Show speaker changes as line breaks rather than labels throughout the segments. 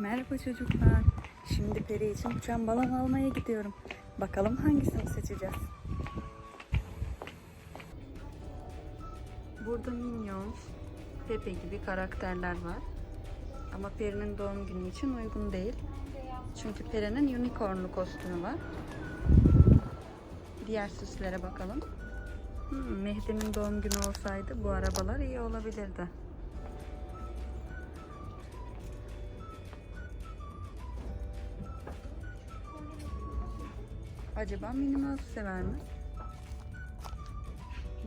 Merhaba çocuklar. Şimdi Peri için uçan balon almaya gidiyorum. Bakalım hangisini seçeceğiz. Burada Minions, Pepe gibi karakterler var. Ama Peri'nin doğum günü için uygun değil. Çünkü Peri'nin unicornlu kostümü var. Diğer süslere bakalım. Hmm, Mehdi'nin doğum günü olsaydı bu arabalar iyi olabilirdi. Acaba Mouse sever mi?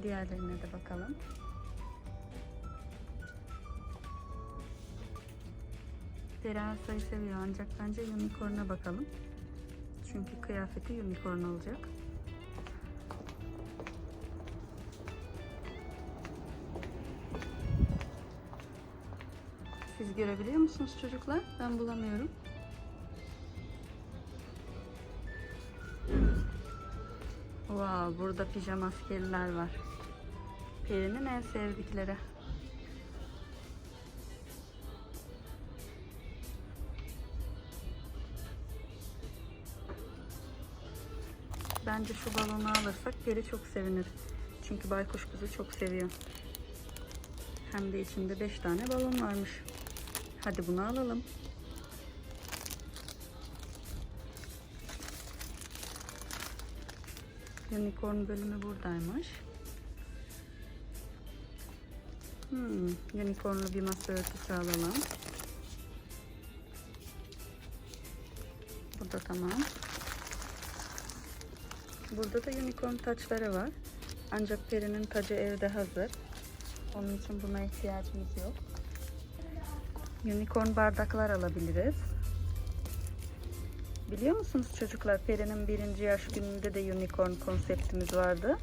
Diğerlerine de bakalım. Terasa'yı seviyor ancak bence unicorn'a bakalım. Çünkü kıyafeti unicorn olacak. Siz görebiliyor musunuz çocuklar? Ben bulamıyorum. Wow, burada pijama askeriler var. Peri'nin en sevdikleri. Bence şu balonu alırsak Peri çok sevinir. Çünkü baykuş kızı çok seviyor. Hem de içinde 5 tane balon varmış. Hadi bunu alalım. Unicorn bölümü buradaymış. Hmm, unicornlu bir masa örtüsü alalım. Burada tamam. Burada da unicorn taçları var. Ancak Peri'nin tacı evde hazır. Onun için buna ihtiyacımız yok. Unicorn bardaklar alabiliriz. Biliyor musunuz çocuklar Peri'nin birinci yaş gününde de unicorn konseptimiz vardı.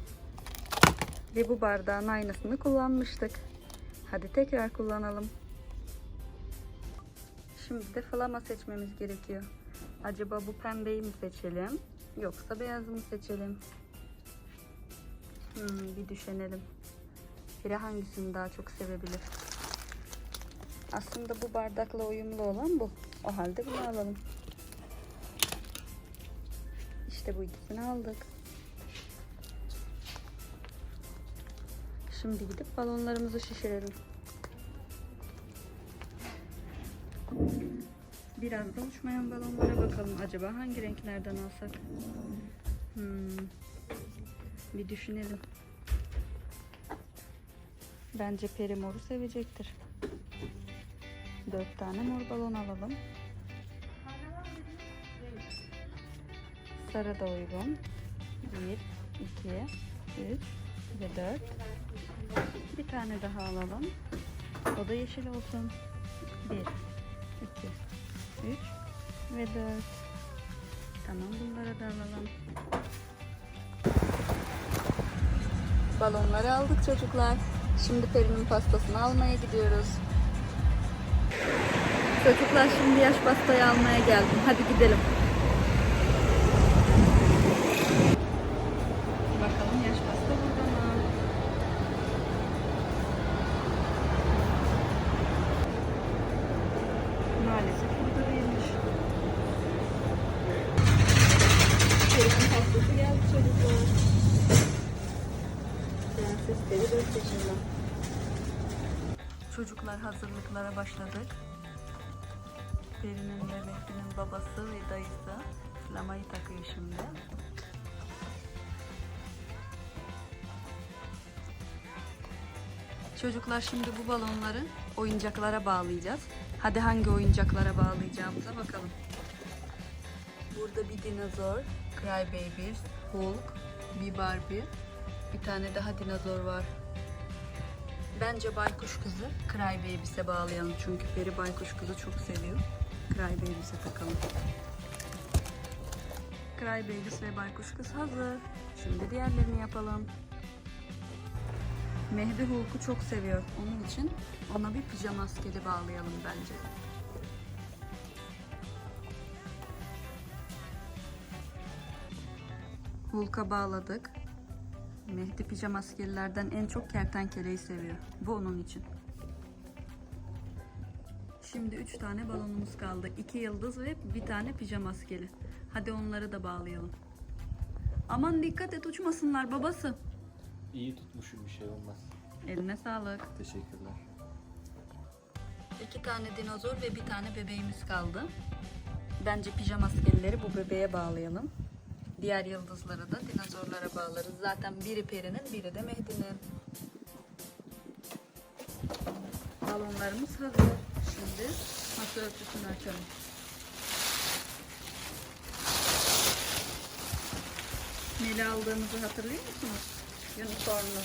Ve bu bardağın aynısını kullanmıştık. Hadi tekrar kullanalım. Şimdi de flama seçmemiz gerekiyor. Acaba bu pembeyi mi seçelim? Yoksa beyazı mı seçelim? Hmm, bir düşünelim. Peri hangisini daha çok sevebilir? Aslında bu bardakla uyumlu olan bu. O halde bunu alalım. İşte bu ikisini aldık. Şimdi gidip balonlarımızı şişirelim. Biraz da uçmayan balonlara bakalım. Acaba hangi renklerden alsak? Hmm. Bir düşünelim. Bence peri moru sevecektir. Dört tane mor balon alalım. Sarı da uygun. Bir, iki, üç ve dört. Bir tane daha alalım. O da yeşil olsun. Bir, iki, üç ve dört. Tamam bunları da alalım. Balonları aldık çocuklar. Şimdi Peri'nin pastasını almaya gidiyoruz. Çocuklar şimdi yaş pastayı almaya geldim. Hadi gidelim. Bakalım yaş pasta burada mı? Maalesef burada değilmiş. Peri'nin pastası geldi çocuklar. Prenses Peri 4 yaşında. Çocuklar hazırlıklara başladık. Peri'nin ve Mehdi'nin babası ve dayısı flamayı takıyor şimdi. Çocuklar şimdi bu balonları oyuncaklara bağlayacağız. Hadi hangi oyuncaklara bağlayacağımıza bakalım. Burada bir dinozor, Crybabies, Hulk, bir Barbie, bir tane daha dinozor var. Bence baykuş kızı Crybabies'e bağlayalım çünkü Peri baykuş kızı çok seviyor. Crybabies'e takalım. Crybabies ve baykuş kız hazır. Şimdi diğerlerini yapalım. Mehdi Hulk'u çok seviyor. Onun için ona bir pijama askeri bağlayalım bence. Hulk'a bağladık. Mehdi pijama askerlerden en çok kertenkeleyi seviyor. Bu onun için. Şimdi üç tane balonumuz kaldı. İki yıldız ve bir tane pijama maskeli. Hadi onları da bağlayalım. Aman dikkat et uçmasınlar babası.
İyi tutmuşum bir şey olmaz.
Eline sağlık.
Teşekkürler.
İki tane dinozor ve bir tane bebeğimiz kaldı. Bence pijama maskelileri bu bebeğe bağlayalım. Diğer yıldızları da dinozorlara bağlarız. Zaten biri Peri'nin, biri de Mehdi'nin. Balonlarımız hazır. Şimdi masa örtüsünü açalım. Neli aldığımızı hatırlıyor musunuz? Unicornlu.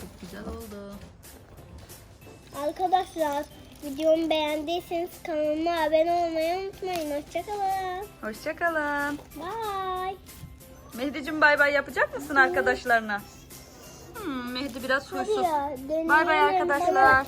Çok güzel oldu.
Arkadaşlar videomu beğendiyseniz kanalıma abone olmayı unutmayın. Hoşçakalın.
Hoşçakalın.
Bye.
Mehdi'cim bay bay yapacak mısın arkadaşlarına? Hmm, Mehdi biraz huysuz. Bay bay arkadaşlar.